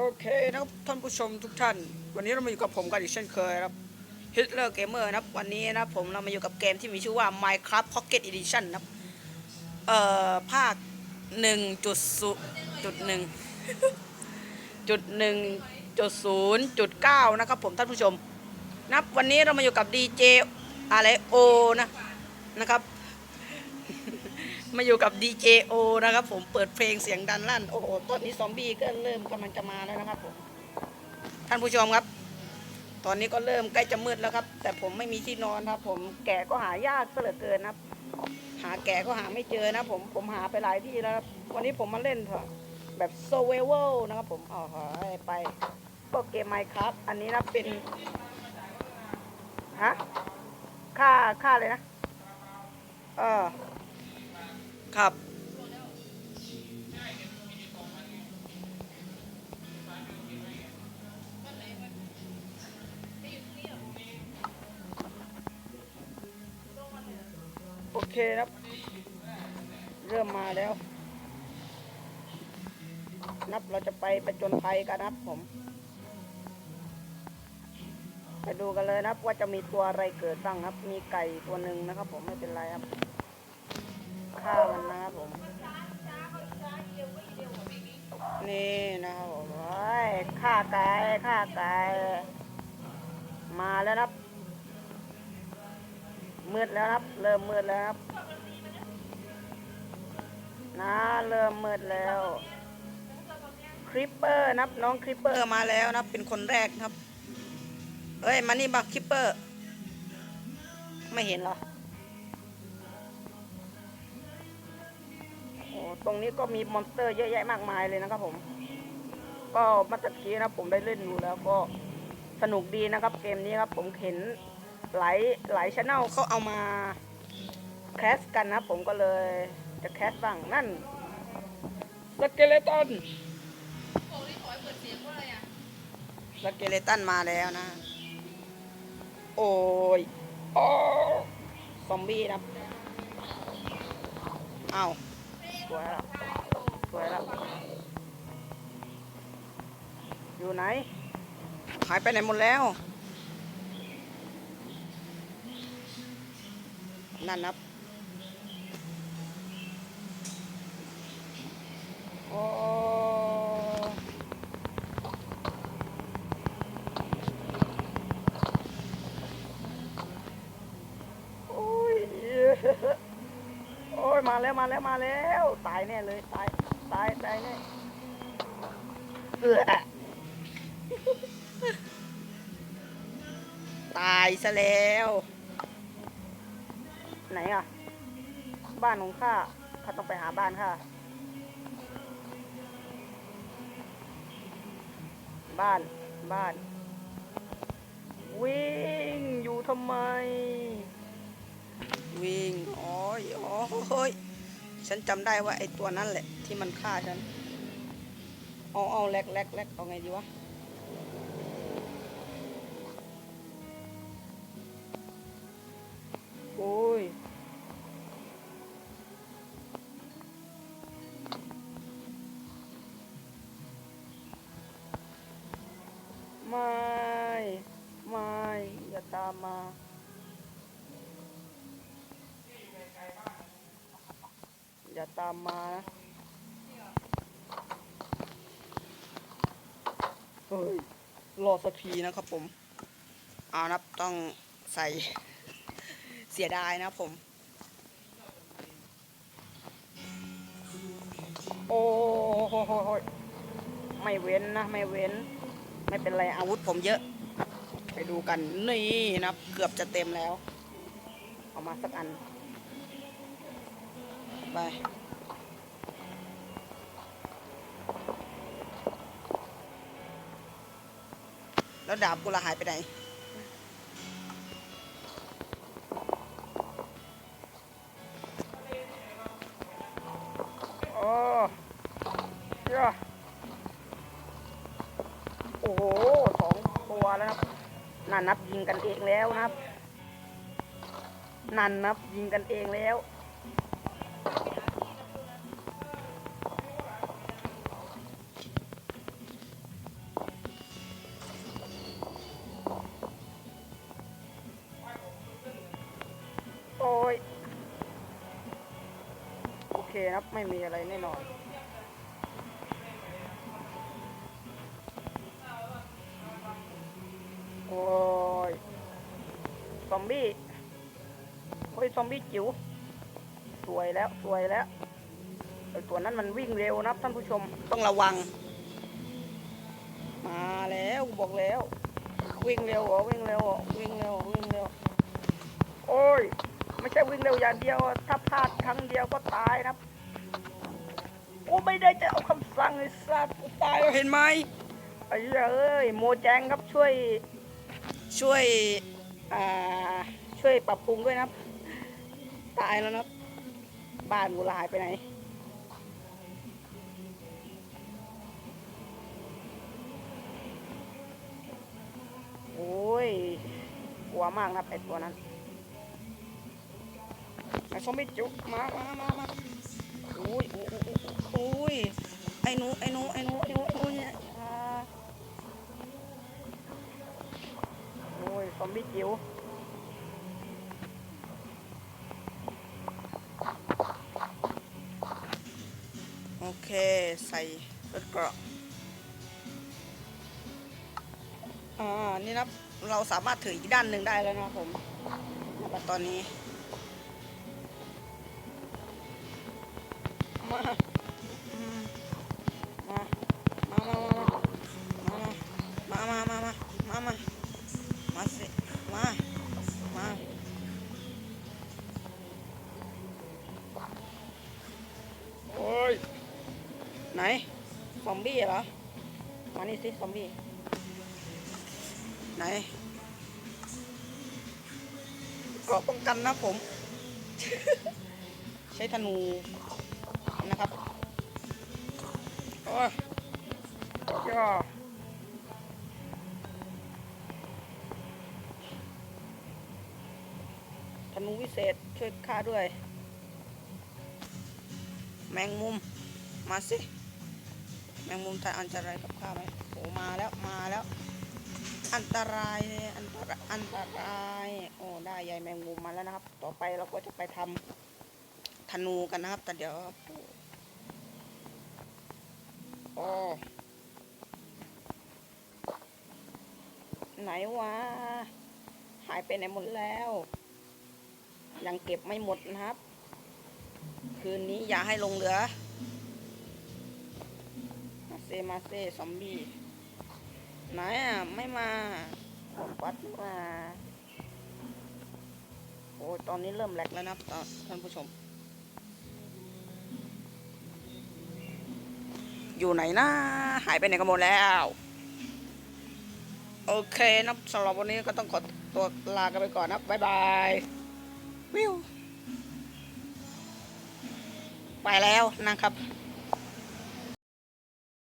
โอเคนะครับท่านผู้ชมทุกท่าน วันนี้เรามาอยู่กับผมกันอีกเช่นเคยครับ Hitler Gamer นะครับ วันนี้นะครับผมเรามาอยู่กับเกมที่มีชื่อว่า Minecraft Pocket Edition นะครับ เอ่อ ภาค1จุดศูจุดหนึ่งจุดหนึ่งจุดศูนย์จุดเก้านะครับผมท่านผู้ชมนะครับวันนี้เรามาอยู่กับ DJ อะไรโอนะนะครับ มาอยู่กับ DJO นะครับผมเปิดเพลงเสียงดันลั่น โอ้โหตอนนี้ซอมบี้ก็เริ่มกำลังจะมาแล้วนะครับผมท่านผู้ชมครับ ตอนนี้ก็เริ่มใกล้จะมืดแล้วครับ แต่ผมไม่มีที่นอนครับ ผมแก่ก็หายากเหลือเกินนะครับ หาแก่ก็หาไม่เจอนะ ผมผมหาไปหลายที่แล้วครับวันนี้ผมมาเล่นเถอะแบบโซเวเวลนะครับผมอ๋อไปก็เกมไมค์ครับ อันนี้นะเป็นฮะค่าค่าเลยนะ เออ ครับ โอเคครับ เริ่มมาแล้ว นับเราจะไปประจนภัยกันนะครับผม ไปดูกันเลยนะครับว่าจะมีตัวอะไรเกิดบ้างครับ มีไก่ตัวหนึ่งนะครับผมไม่เป็นไรครับ ฆ่ามันนะครับผม นี่นะครับผมโอ้ยฆ่าไก่ฆ่าไก่มาแล้วครับ มืดแล้วครับ เริ่มมืดแล้วครับ นะเริ่มมืดแล้ว คริปเปอร์นะครับน้องคริปเปอร์มาแล้วนะเป็นคนแรกครับ เอ้ยมานี่บักคริปเปอร์ ไม่เห็นหรอ ตรงนี้ก็มีมอนสเตอร์เยอะแยะมากมายเลยนะครับผม ก็มาตะกี้นะผมได้เล่นอยู่แล้วก็สนุกดีนะครับ เกมนี้ครับ ผมเห็นหลายหลายช anel เขาเอามาแคสกันนะผมก็เลยจะแคสบ้างนั่นสเกเลตันสเกเลตันมาแล้วนะ โอ้ยโอ้ซอมบี้นะเอา สวยแล้วสวยแล้วอยู่ไหน หายไปไหนหมดแล้ว นั่นนับ โอ้โอ้ย แล้วมาแล้วมาแล้ว ตายแน่เลยตายตายตายแน่เออตายซะแล้ว ไหนอะ บ้านของข้าข้าต้องไปหาบ้านข้าบ้านบ้าน วิ่งอยู่ทำไม วิ่งโอ้ยโอ้ยฉันจำได้ว่าไอ้ตัวนั้นแหละที่มันฆ่าฉัน เอาเอาแลกแลกแลกเอาไงดีวะ อย่าตามมานะเฮ้ยรอสักทีนะครับผม เอานับต้องใส่เสียดายนะผม โอ้โหไม่เว้นนะ ไม่เว้น ไม่เป็นไรอาวุธผมเยอะ ไปดูกัน นี่นะเกือบจะเต็มแล้ว เอามาสักอัน ไปแล้วดาบกูละหายไปไหน โอ้ยะโอ้โหสองตัวแล้วครับ นั่นนับยิงกันเองแล้วนะครับ นั่นนับยิงกันเองแล้ว นะครับ ไม่มีอะไรแน่นอน โอ้ย ซอมบี้ โอ้ย ซอมบี้จิ๋ว สวยแล้ว สวยแล้วไอตัวนั้นมันวิ่งเร็วนะครับท่านผู้ชม ต้องระวัง มาแล้วบอกแล้ว วิ่งเร็วเหรอวิ่งเร็วเหรอวิ่งเร็ววิ่งเร็ว โอ้ย ไม่ใช่วิ่งเร็วอย่างเดียว ถ้าพลาดครั้งเดียวก็ตายนะครับ กูไม่ได้จะเอาคำสั่งไอ้สัตว์กูตายแล้วเห็นไหมไอ้เหี้ยเอ้ยโมแจงครับช่วยช่วยอ่าช่วยปรับปรุงด้วยนะครับ ตายแล้วนะครับบ้านกูลายไปไหนโอ้ยกลัวมากนะครับไอตัวนั้นไอซอมบี้จุกมามามามา โอ้ยโอ้ยโอ้ยโอ้ยไอหนูไอหนูไอหนูไอหนูไอหนูเนี่ยอ่าโอ้ยซอมบี้จิ๋วโอเคใส่รถเกราะอ่านี่นะครับเราสามารถถืออีกด้านหนึ่งได้แล้วนะครับผมนะครับตอนนี้ มาอืมมามามามามามามามามามามามาสิมามาโอ้ยไหนซอมบี้เหรอมานี่สิซอมบี้ไหนเกราะป้องกันนะผม ใช้ธนู นะครับโอ้ยย่อธนูวิเศษช่วยข้าด้วย แมงมุม มาสิ แมงมุมทายอันตรายกับข้าไหมโอ้มาแล้วมาแล้ว อันตรายเลยอันตรายอันตรายโอ้ได้ใยแมงมุมมาแล้วนะครับ ต่อไปเราก็จะไปทำธนูกันนะครับ แต่เดี๋ยว ไหนวะ หายไปไหนหมดแล้ว ยังเก็บไม่หมดนะครับ คืนนี้อย่าให้ลงเหลือ มาเซมาเซซอมบี้ ไหนอะ ไม่มาผมปัดมา โอ้ตอนนี้เริ่มแหลกแล้วนะครับตอนท่านผู้ชม อยู่ไหนนะ หายไปไหนกันหมดแล้ว โอเคนะสำหรับวันนี้ก็ต้องขอตัวลากันไปก่อนนะบ๊ายบายวิวไปแล้วนะครับ